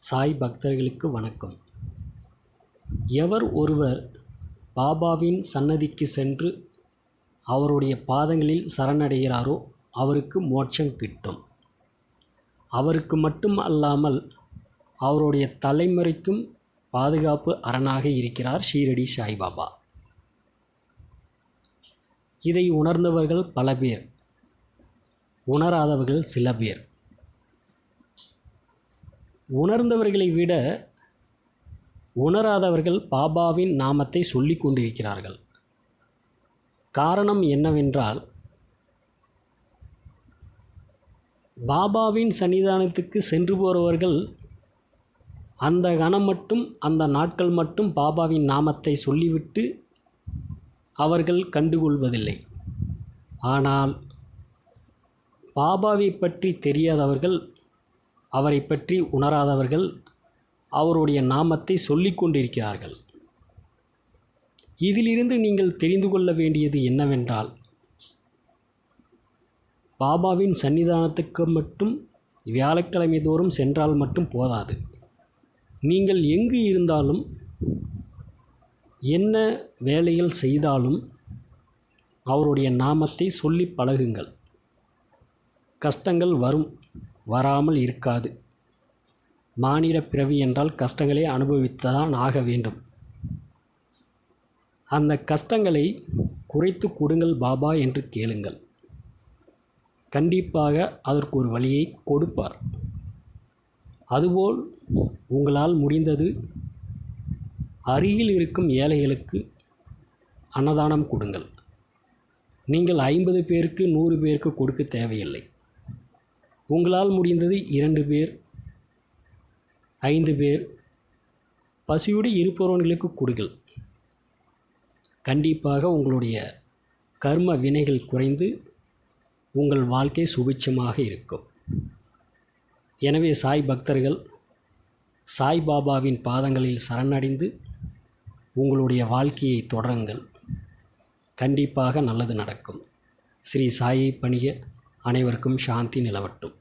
சாய் பக்தர்களுக்கு வணக்கம். எவர் ஒருவர் பாபாவின் சன்னதிக்கு சென்று அவருடைய பாதங்களில் சரணடைகிறாரோ அவருக்கு மோட்சம் கிட்டும். அவருக்கு மட்டும் அல்லாமல் அவருடைய தலைமுறைக்கும் பாதுகாப்பு அரணாக இருக்கிறார் ஷீரடி சாய்பாபா இதை உணர்ந்தவர்கள் பல பேர் உணராதவர்கள் சில பேர். உணர்ந்தவர்களை விட உணராதவர்கள் பாபாவின் நாமத்தை சொல்லி கொண்டிருக்கிறார்கள். காரணம் என்னவென்றால் பாபாவின் சன்னிதானத்துக்கு சென்று போகிறவர்கள் அந்த கணம் மட்டும் அந்த நாட்கள் மட்டும் பாபாவின் நாமத்தை சொல்லிவிட்டு அவர்கள் கண்டுகொள்வதில்லை. ஆனால் பாபாவை பற்றி தெரியாதவர்கள் அவரை பற்றி உணராதவர்கள் அவருடைய நாமத்தை சொல்லிக் கொண்டிருக்கிறார்கள். இதிலிருந்து நீங்கள் தெரிந்து கொள்ள வேண்டியது என்னவென்றால் பாபாவின் சன்னிதானத்துக்கு மட்டும் வியாழக்கிழமை தோறும் சென்றால் மட்டும் போதாது. நீங்கள் எங்கு இருந்தாலும் என்ன வேலைகள் செய்தாலும் அவருடைய நாமத்தை சொல்லி பழகுங்கள். கஷ்டங்கள் வரும். வராமல் இருக்காது. மானிட பிறவி என்றால் கஷ்டங்களை அனுபவித்துதான் ஆக வேண்டும். அந்த கஷ்டங்களை குறைத்து கொடுங்கள் பாபா என்று கேளுங்கள். கண்டிப்பாக அதற்கு ஒரு வழியை கொடுப்பார். அதுபோல் உங்களால் முடிந்தது அருகில் இருக்கும் ஏழைகளுக்கு அன்னதானம் கொடுங்கள். நீங்கள் ஐம்பது பேருக்கு நூறு பேருக்கு கொடுக்க தேவையில்லை. உங்களால் முடிந்தது இரண்டு பேர் ஐந்து பேர். பசியோடு இருப்பவர்களுக்கு கொடுங்கள். கண்டிப்பாக உங்களுடைய கர்ம வினைகள் குறைந்து உங்கள் வாழ்க்கை சுபிட்சமாக இருக்கும். எனவே சாய் பக்தர்கள் சாய் பாபாவின் பாதங்களில் சரணடைந்து உங்களுடைய வாழ்க்கையை தொடருங்கள். கண்டிப்பாக நல்லது நடக்கும். ஸ்ரீ சாயை பணிய அனைவருக்கும் சாந்தி நிலவட்டும்.